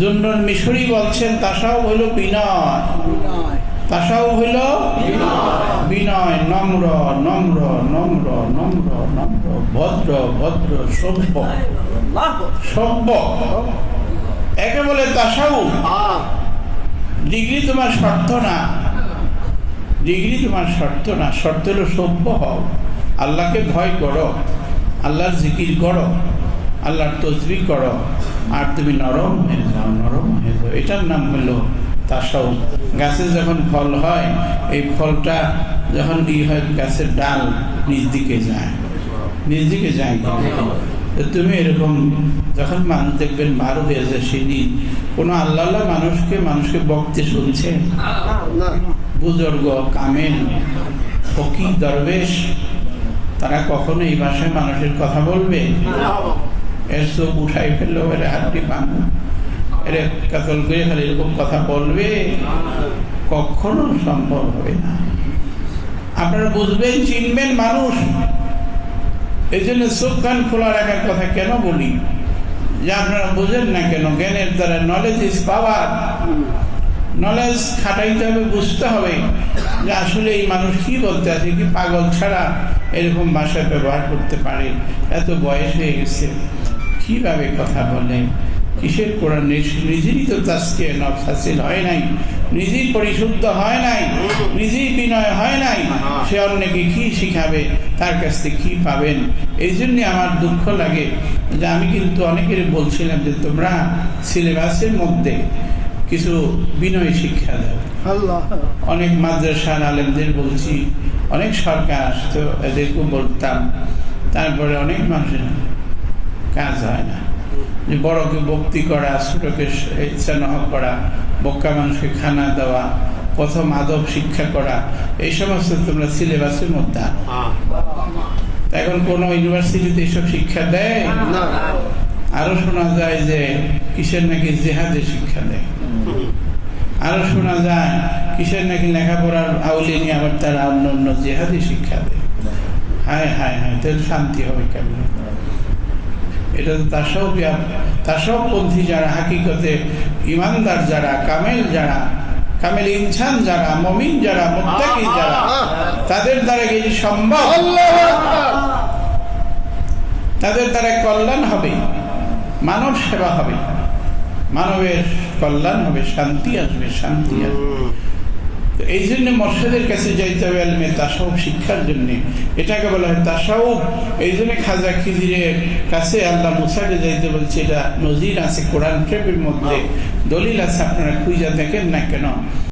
জুন্নর মিশরি বলছেন তাসাও হইল বিনয়। তাসাও হইল বিনয়। নম্র নম্র নম্র নম্র নম্র ভদ্র ভদ্র সভ্য। সভ্য। একে বলে তাসাউ। ডিগ্রি তোমার শর্ত না। ডিগ্রি তোমার শর্ত না। শর্ত হলো সভ্য হও। আল্লাহকে ভয় করো। আল্লাহর জিকির করো। আল্লাহর তসবি করো। আর তুমি নরম হয়ে যাও নরম হয়ে যাও এটার নাম হলো তাসাউ গাছে যখন ফল হয়, এই ফলটা যখন ই হয় গাছের ডাল নিজ দিকে যায়। নিজ দিকে যায় তো তুমি এরকম যখন মানুষ দেখবেন বার হয়ে যায় সেদিন, কোনো আল্লাহ মানুষকে মানুষকে বকতে শুনছে? বুজুর্গ, কামেল, ফকির, দরবেশ, তারা কখনো এই ভাষায় মানুষের কথা বলবে? এর চোখ উঠাই ফেলল এর হাতটি বাংলো এর কাতল করে খালি এরকম কথা বলবে, কখনো সম্ভব হবে না। আপনারা বুঝবেন, চিনবেন মানুষ। এই জন্য চোখ কান খোলা রাখার কথা কেন বলি? যে আপনারা বোঝেন না কেন, জ্ঞানের দ্বারা নলেজ ইজ পাওয়ার নলেজ খাটাইতে হবে, বুঝতে হবে যে আসলে এই মানুষ কি বলতে আছে, কি পাগল ছাড়া এরকম ভাষা ব্যবহার করতে পারে। এত বয়স হয়ে গেছে। কীভাবে কথা বলে? কিসের কোরআন? নিজ- নিজেরই তো তাজকে নফস হাসিল হয় নাই। নিজেই পরিশুদ্ধ হয় নাই। নিজেই বিনয় হয় নাই। সে অন্যকে কি শিখাবে? তার কাছ থেকে কি পাবেন? এই জন্যে আমার দুঃখ লাগে যে আমি কিন্তু অনেকের বলছিলাম যে তোমরা সিলেবাসের মধ্যে কিছু বিনয় শিক্ষা দাও। অনেক মাদ্রাসার আলেমদের বলছি অনেক সরকার আসতো এদেরকেও বলতাম। তারপরে অনেক মানুষের কাজ হয় না। যে বড়কে ভক্তি করা ছোটকে স্নেহ করা বক্কা মানুষকে খানা দেওয়া প্রথম আদব শিক্ষা করা এই সমস্ত তোমরা সিলেবাসের মধ্যে আনো। এখন কোনো ইউনিভার্সিটিতে এইসব শিক্ষা দেয়? আরও শোনা যায় যে কিসের নাকি জেহাদে শিক্ষা দেয়। আরও শোনা যায় কিসের নাকি লেখাপড়ার আউলি নিয়ে আবার তারা অন্য অন্য জেহাদি শিক্ষা দেয়। হায় হায় হায় তাহলে শান্তি হবে কেমন? এটা তো তাসব তাসবপন্থী যারা হাকিকতে ইমানদার যারা কামেল যারা কামেল ইনসান যারা মমিন যারা মুত্তাকি যারা তাদের দ্বারা কি সম্ভব? তাদের দ্বারা কল্যাণ হবে মানব সেবা হবে মানবের কল্যাণ হবে শান্তি আসবে শান্তি আসবে। এই জন্য মর্ষদের কাছে যাইতে হবে আলমে তাসাউ শিক্ষার জন্য। এটাকে বলা হয় তাসাউ এই জন্য খাজা খিজিরের কাছে আল্লাহ মুসাকে যাইতে বলছে এটা নজির আছে কোরআন প্রেমের মধ্যে। দলিল আছে আপনারা খুঁজা দেখেন না কেন?